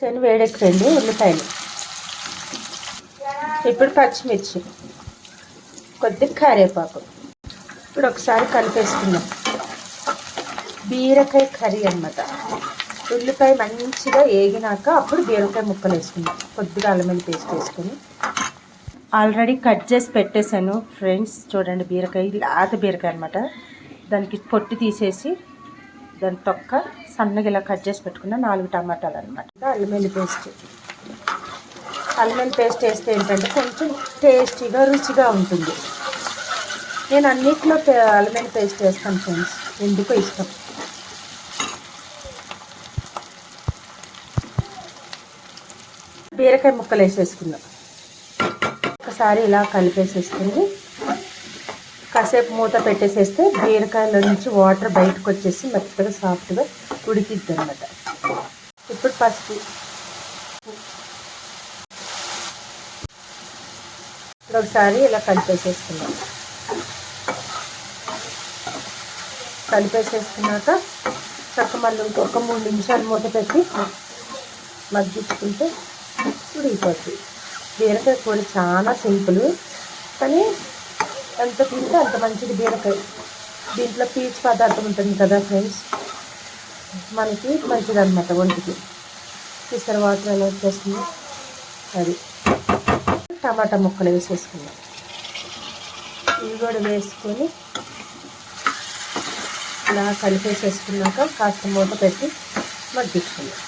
శని వేడెక్కండి ఉల్లిపాయలు. ఇప్పుడు పచ్చిమిర్చి కొద్దిగా కరివేపాకు. ఇప్పుడు ఒకసారి కలిపేసుకుందాం. బీరకాయ కర్రీ అన్నమాట. ఉల్లిపాయ మంచిగా వేగినాక అప్పుడు బీరకాయ ముక్కలు వేసుకుందాం. కొద్దిగా అల్లమెల్లి పేస్ట్ వేసుకొని. ఆల్రెడీ కట్ చేసి పెట్టేశాను ఫ్రెండ్స్. చూడండి బీరకాయ లేత బీరకాయ అనమాట దానికి పొట్టు తీసేసి దాని తొక్క సన్నగా ఇలా కట్ చేసి పెట్టుకున్న నాలుగు టమాటాలు అనమాట అల్లం పేస్ట్. అల్లం పేస్ట్ వేస్తే ఏంటంటే కొంచెం టేస్టీగా రుచిగా ఉంటుంది. నేను అన్నిట్లో పే- అల్లం పేస్ట్ వేస్తాను ఫ్రెండ్స్. ఎందుకో ఇష్టం. బీరకాయ ముక్కలు వేసేసుకుందాం. ఒకసారి ఇలా కలిపేసేసుకుని కాసేపు మూత పెట్టేసేస్తే బీరకాయలో నుంచి వాటర్ బయటకు వచ్చేసి మెత్తగా సాఫ్ట్గా ఉడికిద్ది అనమాట ఇప్పుడు పసుపు. ఇప్పుడు ఒకసారి ఇలా కలిపేసేసుకున్నాం కలిపేసేసుకున్నాక చక్క మళ్ళీ ఇంకొక మూడు నిమిషాలు మూత పెట్టి మగ్గించుకుంటే ఉడికిపోతుంది బీరకాయ కూర చాలా సింపుల్ కానీ ఎంత తింటే అంత మంచిది బీరకాయ. దీంట్లో పీచు పదార్థం ఉంటుంది కదా ఫ్రెండ్స్? మనకి మంచిది అనమాట ఒంటికి. చూసారు వాటర్ ఎలా వచ్చేస్తుంది? అది. టమాటా ముక్కలు వేసేసుకుందాం. ఇవి కూడా వేసుకొని ఇలా కలిపేసేసుకున్నాక కాస్త మూత పెట్టి మగ్గించుకుందాం.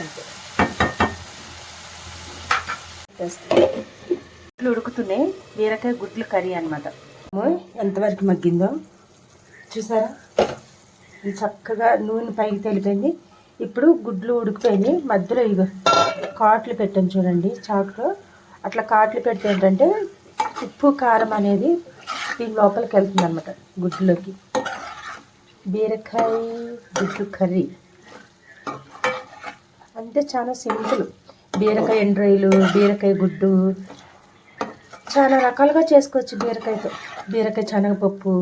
అంతే. గుడ్లు ఉడుకుతున్నాయి బీరకాయ గుడ్లు కర్రీ అనమాట ఎంతవరకు మగ్గిందో? చూసారా? చక్కగా నూనె పైకి తెలిపింది ఇప్పుడు గుడ్లు ఉడికిపోయింది మధ్యలో ఇవి కాట్లు పెట్టాను చూడండి చాకులో అట్లా కాట్లు పెడితే ఏంటంటే ఉప్పు కారం అనేది దీని లోపలికి వెళ్తుంది అనమాట గుడ్లోకి. బీరకాయ గుడ్లు కర్రీ. అంతే చాలా సింపుల్. బీరకాయ ఎండ్రాయిలు బీరకాయ గుడ్డు చాలా రకాలుగా చేసుకోవచ్చు బీరకాయతో బీరకాయ శనగపప్పు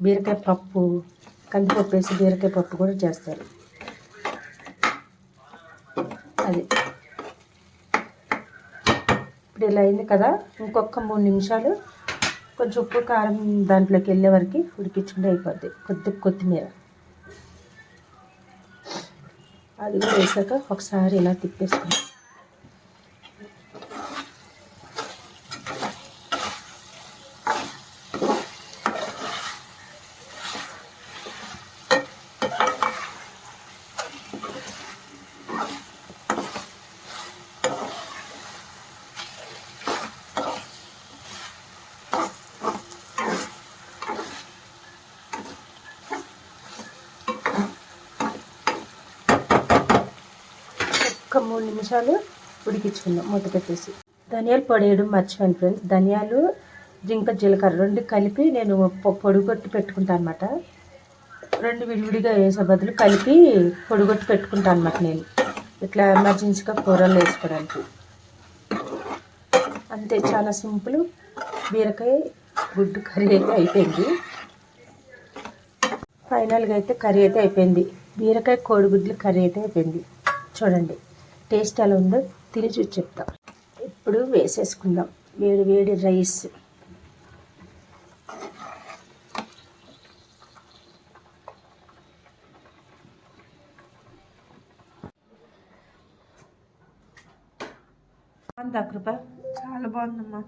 బీరకాయ పప్పు కందిపప్పు వేసి బీరకాయ పప్పు కూడా చేస్తారు. అది. ఇప్పుడు ఇలా అయింది కదా ఇంకొక మూడు నిమిషాలు కొంచెం ఉప్పు కారం దాంట్లోకి వెళ్ళే వరకు ఉడికించుకుంటే అయిపోద్ది. కొద్ది కొత్తిమీర. అది కూడా వేసాక ఒకసారి ఇలా తిప్పేసుకుంటాం ఒక మూడు నిమిషాలు ఉడికించుకుందాం మూత పెట్టేసి. ధనియాలు పొడి వేయడం మర్చిపోయాను ఫ్రెండ్స్ ధనియాలు జింక జీలకర్ర రెండు కలిపి నేను పొడిగొట్టి పెట్టుకుంటాను అనమాట రెండు విడివిడిగా వేసే బదులు కలిపి పొడిగొట్టి పెట్టుకుంటాను అనమాట నేను. ఇట్లా ఎమర్జెన్సీగా కూరలు వేసుకోవడానికి. అంతే చాలా సింపుల్. బీరకాయ గుడ్డు కర్రీ అయితే అయిపోయింది. ఫైనల్గా అయితే కర్రీ అయితే అయిపోయింది. బీరకాయ కోడిగుడ్లు కర్రీ అయితే అయిపోయింది. చూడండి. టేస్ట్ ఎలా ఉందో తిని చూసి చెప్తా. ఇప్పుడు వేసేసుకుందాం. వేడి వేడి రైస్. బాగుందా కృప. చాలా బాగుందమ్మా.